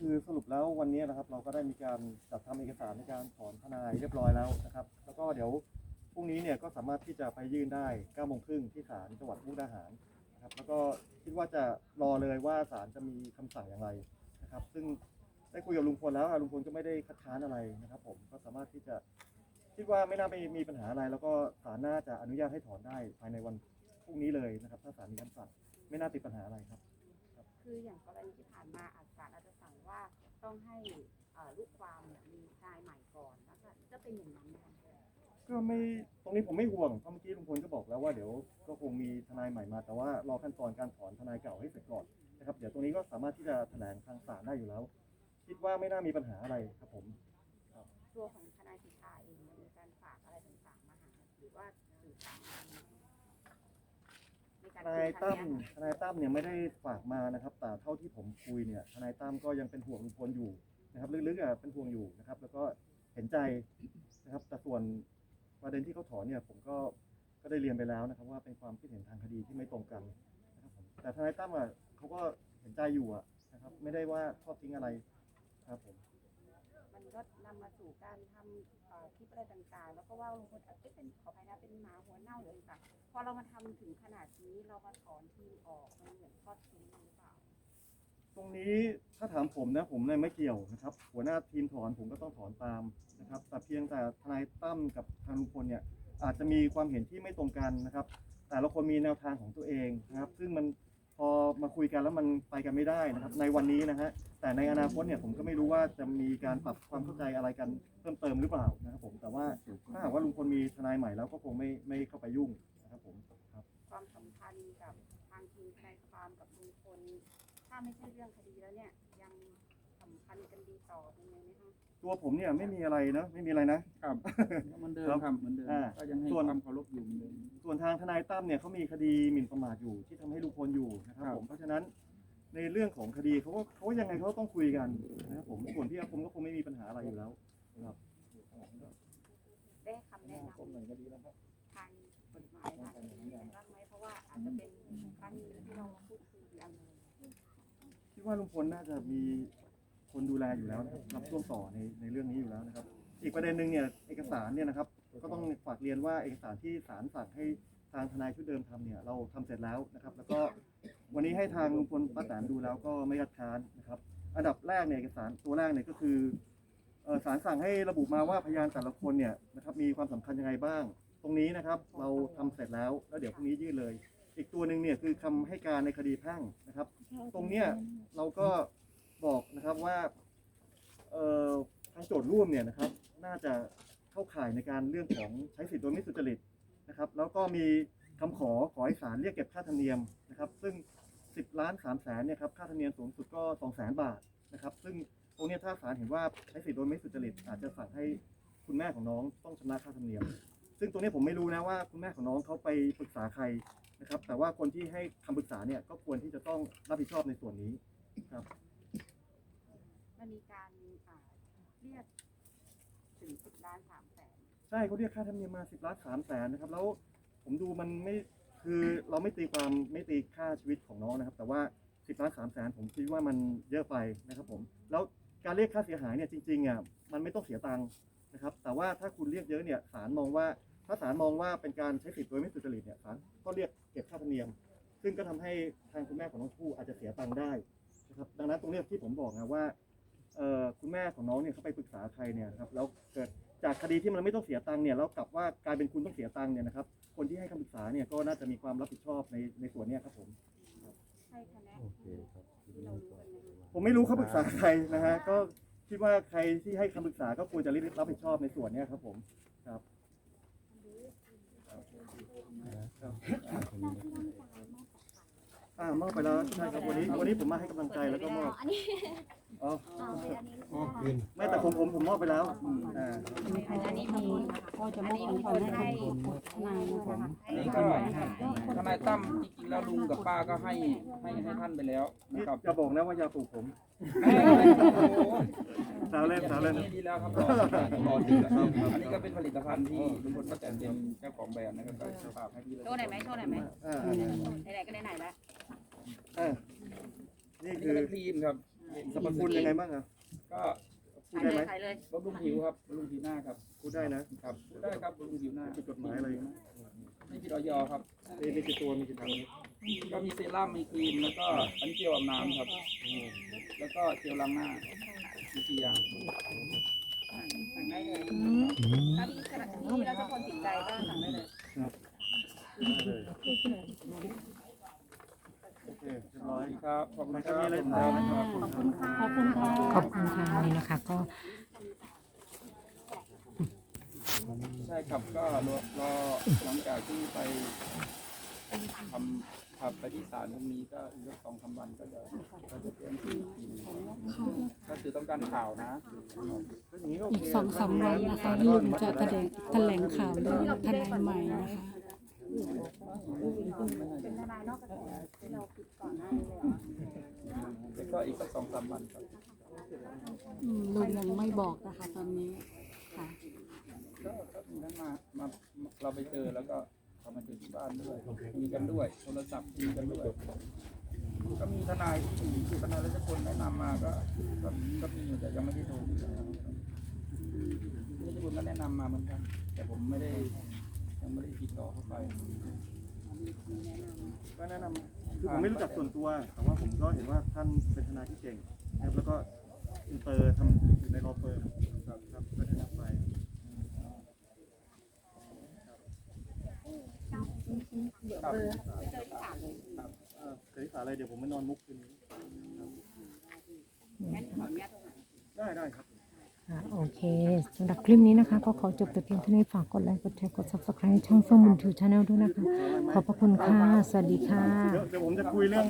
คือสรุปแล้ววันนี้นะครับ เราก็ได้มีการจัดทำเอกสารในการถอนทนายเรียบร้อยแล้วนะครับ แล้วก็เดี๋ยวพรุ่งนี้เนี่ยก็สามารถที่จะไปยื่นได้9โมงครึ่งที่ศาลจังหวัดมุกดาหารนะครับ แล้วก็คิดว่าจะรอเลยว่าศาลจะมีคำสั่งอย่างไรนะครับ ซึ่งได้คุยกับลุงพลแล้วลุงพลก็ไม่ได้คัดค้านอะไรนะครับ ผมก็สามารถที่จะคิดว่าไม่น่าไปมีปัญหาอะไร แล้วก็ศาลน่าจะอนุญาตให้ถอนได้ภายในวันพรุ่งนี้เลยนะครับ ถ้าศาลมีคำสั่งไม่น่าติดปัญหาอะไรครับ คืออย่างกรณีที่ผ่านมาอาจศาลอาจจะสั่งว่าต้องให้เอ่อลูกความเนี่ยมีทนายใหม่ก่อนแล้วก็จะเป็นอย่างนั้นไหมคะก็ไม่ตรงนี้ผมไม่ห่วงเพราะเมื่อกี้ลุงพลก็บอกแล้วว่าเดี๋ยวก็คงมีทนายใหม่มาแต่ว่ารอขั้นตอนการถอนทนายเก่าให้เสร็จก่อนนะครับเดี๋ยวตรงนี้ก็สามารถที่จะแถลงทางศาลได้อยู่แล้ว คิดว่าไม่น่ามีปัญหาอะไรครับผมตัวของทนายสิทธาเองมีการฝากอะไรต่างๆมาหาหรือว่าสื่อสารมาใน ทการนายคุตั้ครั้มงเนี้ยทนายตั้มเนี่ยไม่ได้ฝากมานะครับ แต่เท่าที่ผมคุยเนี่ยทนายตั้มก็ยังเป็นห่วงลุงพลอยู่นะครับลึกๆอะเป็นห่วงอยู่นะครับ แล้วก็เห็นใจนะครับ แต่ส่วนประเด็นที่เขาถอนเนี่ยผมก็ก็ได้เรียนไปแล้วนะครับ ว่าเป็นความคิดเห็นทางคดีที่ไม่ตรงกันนะครับผมแต่ทนายตั้มอะเขาก็เห็นใจอยู่อะนะครับ ไม่ได้ว่าทอดทิ้งอะไรครับผมมั นก็นำมาสู่การทำเอ่อคลิปอะไรต่างๆ แล้วก็ว่าลุงพลอาจจะเป็นขออภัยนะเป็นหมาหัวเน่าหรืออะไรต่างพอเรามาทำถึงขนาดนี้เรามาถอนทีมออกมันเหมือนทอดทิ้งหรือเปล่า ตรงนี้ถ้าถามผมนะผมเนี่ยไม่เกี่ยวนะครับ หัวหน้าทีมถอนผมก็ต้องถอนตามนะครับ แต่เพียงแต่ทนายตั้มกับทางลุงพลเนี่ยอาจจะมีความเห็นที่ไม่ตรงกันนะครับ แต่ละคนมีแนวทางของตัวเองนะครับ ซึ่งมัน พอมาคุยกันแล้วมันไปกันไม่ได้นะครับ ในวันนี้นะฮะแต่ในอนาคตเนี่ยผมก็ไม่รู้ว่าจะมีการปรับความเข้าใจอะไรกันเพิ่มเติมหรือเปล่านะครับผมแต่ว่าถ้าหากว่าลุงพลมีทนายใหม่แล้วก็คงไม่ไม่เข้าไปยุ่งนะครับผมครับความสัมพันธ์กับทางทีมทนายความกับลุงพลถ้าไม่ใช่เรื่องคดีแล้วเนี่ยยังสัมพันธ์กันดีต่อยังไงไหมคะ ตัวผมเนี่ยไม่มีอะไรนะไม่มีอะไรนะ ครับเหมือนเดิมครับเหมือนเดิมอ่าก็ยังให้ส่วน ความเคารพอยู่เหมือนเดิม ส่วนทางทนายตั้มเนี่ยเขามีคดีหมิ่นประมาทอยู่ที่ทำให้ลุงพลอยู่นะครับครับ ผมเพราะฉะนั้นในเรื่องของคดีเขาก็เขายังไงเขาต้องคุยกันนะครับผมส่วนที่อาคมก็คงไม่มีปัญหาอะไรอยู่แล้วนะครับ ได้คำแนะนำทางกฎหมายบ้างไหมเพราะว่าอาจจะเป็นครั้งนี้ที่เรามาพูดคุยกัน คิดว่าลุงพลน่าจะมี คนดูแลอยู่แล้วนะครับรับช่วงต่อในในเรื่องนี้อยู่แล้วนะครับ อีกประเด็นหนึ่งเนี่ยเอกสารเนี่ยนะครับ ก็ต้องฝากเรียนว่าเอกสารที่ศาลสั่งให้ทางทนายชุดเดิมทำเนี่ยเราทำเสร็จแล้วนะครับ แล้วก็วันนี้ให้ทางลุงพลป้าแตนดูแล้วก็ไม่คัดค้านนะครับ อันดับแรกเนี่ยเอกสารตัวแรกเนี่ยก็คือเอ่อศาลสั่งให้ระบุมาว่าพยานแต่ละคนเนี่ยนะครับมีความสำคัญยังไงบ้าง ตรงนี้นะครับเราทำเสร็จแล้วแล้วเดี๋ยวพรุ่งนี้ยื่นเลย อีกตัวหนึ่งเนี่ยคือคำให้การในคดีแพ่งนะครับ ตรงเนี้ยเราก็ บอกนะครับว่าทางโจทย์ร่วมเนี่ยนะครับ น่าจะเข้าข่ายในการเรื่องของใช้สิทธิโดยไม่สุจริตนะครับ แล้วก็มีคำขอขอให้ศาลเรียกเก็บค่าธรรมเนียมนะครับ ซึ่ง 10 ล้าน3แสนเนี่ยครับค่าธรรมเนียมสูงสุดก็2แสนบาทนะครับ ซึ่งตรงนี้ถ้าศาลเห็นว่าใช้สิทธิโดยไม่สุจริต อาจจะสั่งให้คุณแม่ของน้องต้องชำระค่าธรรมเนียม ซึ่งตรงนี้ผมไม่รู้นะว่าคุณแม่ของน้องเขาไปปรึกษาใครนะครับ แต่ว่าคนที่ให้คำปรึกษาเนี่ยก็ควรที่จะต้องรับผิดชอบในส่วนนี้ครับ มันมีการอ่าเรียกถึงสิบล้านสามแสนใช่เขาเรียกค่าธรรมเนียมมา10ล้าน3แสนนะครับ แล้วผมดูมันไม่คือเราไม่ตีความไม่ตีค่าชีวิตของน้องนะครับ แต่ว่า10ล้าน3แสนผมคิดว่ามันเยอะไปนะครับผม แล้วการเรียกค่าเสียหายเนี่ยจริงๆอะมันไม่ต้องเสียตังค์นะครับ แต่ว่าถ้าคุณเรียกเยอะเนี่ยศาลมองว่าถ้าศาลมองว่าเป็นการใช้สิทธิ์โดยไม่สุจริตเนี่ยศาล ค์เนี่ยแล้วกลับว่ากลายเป็นคุณต้องเสียตังค์เนี่ยนะครับ คนที่ให้คำปรึกษาเนี่ยก็น่าจะมีความรับผิดชอบในในส่วนเนี้ยครับผมให้คะแนนที่เรารู้กันในผมไม่รู้เขาปรึกษาใครนะฮะก็คิดว่าใครที่ให้คำปรึกษาก็ควรจะรับผิดชอบในส่วนเนี้ยครับผมครับ ครับ อ่ามอบไปแล้วใช่ครับวันนี้วันนี้ผมมาให้กำลังใจแล้วก็มอบอันนี้อ๋อเอาไปอันนี้มอบคืนไม่แต่ผมผมผมมอบไปแล้วอ่าอันนี้มีก็จะมอบของขวัญให้ทนายนะคะอันนี้ก็ทนายตั้มจริงๆแล้วลุงกับป้าก็ให้ให้ให้ท่านไปแล้วนะนี่ครับจะบอกนะว่ายาปลูกผม โอ้โหสาวเล่นสาวเล่นนี่ดีแล้วครับรอรอจริงนะครับอันนี้ก็เป็นผลิตภัณฑ์ที่ลุงพลป้าแตนเป็นเจ้าของแบรนด์นะครับก็ฝากให้พี่เลยโชว์หน่อยไหมโชว์หน่อยไหมอ่าไหนๆก็ไหนๆแล้วอ่านี่อันนี้คือก็เป็นครีมครับอสรรพคุณยังไงบ้างอะ ก็พูดได้ไหมขายเลยบำรุงผิวครับบำรุงผิวหน้าครับพูดได้นะ ครับพูดได้ครับบำรุงผิวหน้าผิดกฎหมายอะไร ไม่ผิดออยครับ นี่นี่คือตัวมีกี่ทางนี้ก็มีเซรั่มมีครีมแล้วก็อันเจลอาบน้ำครับ แล้วก็เจลล้างหน้า มีกี่อย่างสั่งได้เลยถ้ามีขนาดที่เราจะคนติดใจก็สั่งได้เลยเลยโอเคเรียบร้อยครับขอบคุณครับขอบคุณค่ะขอบคุณค่ะขอบคุณค่ะนี่นะคะก็ใช่ครับก็รอรอหลังจากที่ไปทำ ขับไปที่ศาลตรงนี้ก็อีกสักสองสามวันก็จะก็จะเตรียมทีทีนึงก็คือต้องการข่าวนะก็อย่างนี้ก็โออีกเคสองสามวันนะคะลุงจะแถลงแถลงข่าวเรื่องทนายใหม่นะคะเป็นทนายนอกกระแสที่เราคิดก่อนหน้านี้เลยเหรอแล้วก็อีกสักสองสามวันครับอืมลุงยังไม่บอกนะคะตอนนี้ค่ะก็ก็มีทั้งมามาเราไปเจอแล้วก็ามาเจอที่บ้านด้วยคุยกันด้วย โทรศัพท์คุยกันด้วย ก็มีทนายที่ทนายรัชพลแนะนำมาก็ก็ก็มีอยู่แต่ยังไม่ได้โทรรัชพลก็แนะนำมาเหมือนกันแต่ผมไม่ได้ยังไม่ได้ติดต่อเข้าไปก็แนะนำคือผมไม่รู้จักส่วนตัว แต่ว่าผมก็เห็นว่าท่านเป็นทนายที่เก่งนะครับแล้วก็อินเตอร์ทำอยู่ในรอเฟิร์มครับครับก็แนะนำไป ครับ เจอที่ศาลเลยเอ่อเกิดที่สาอะไรเดี๋ยวผมไปนอนมุกคืนนี้งั้นขออนุญาตตรงไหน ได้ได้ครับ ค่ะโอเคสำหรับคลิปนี้นะคะ ก็ขอจบแต่เพียงเท่านี้ฝากกดไลค์กดแชร์กด subscribe ช่องเฟื่องบุญชูชาแนลด้วยนะคะ ขอบพระคุณค่ะ สวัสดีค่ะ เดี๋ยวเดี๋ยวผมจะคุยเรื่อง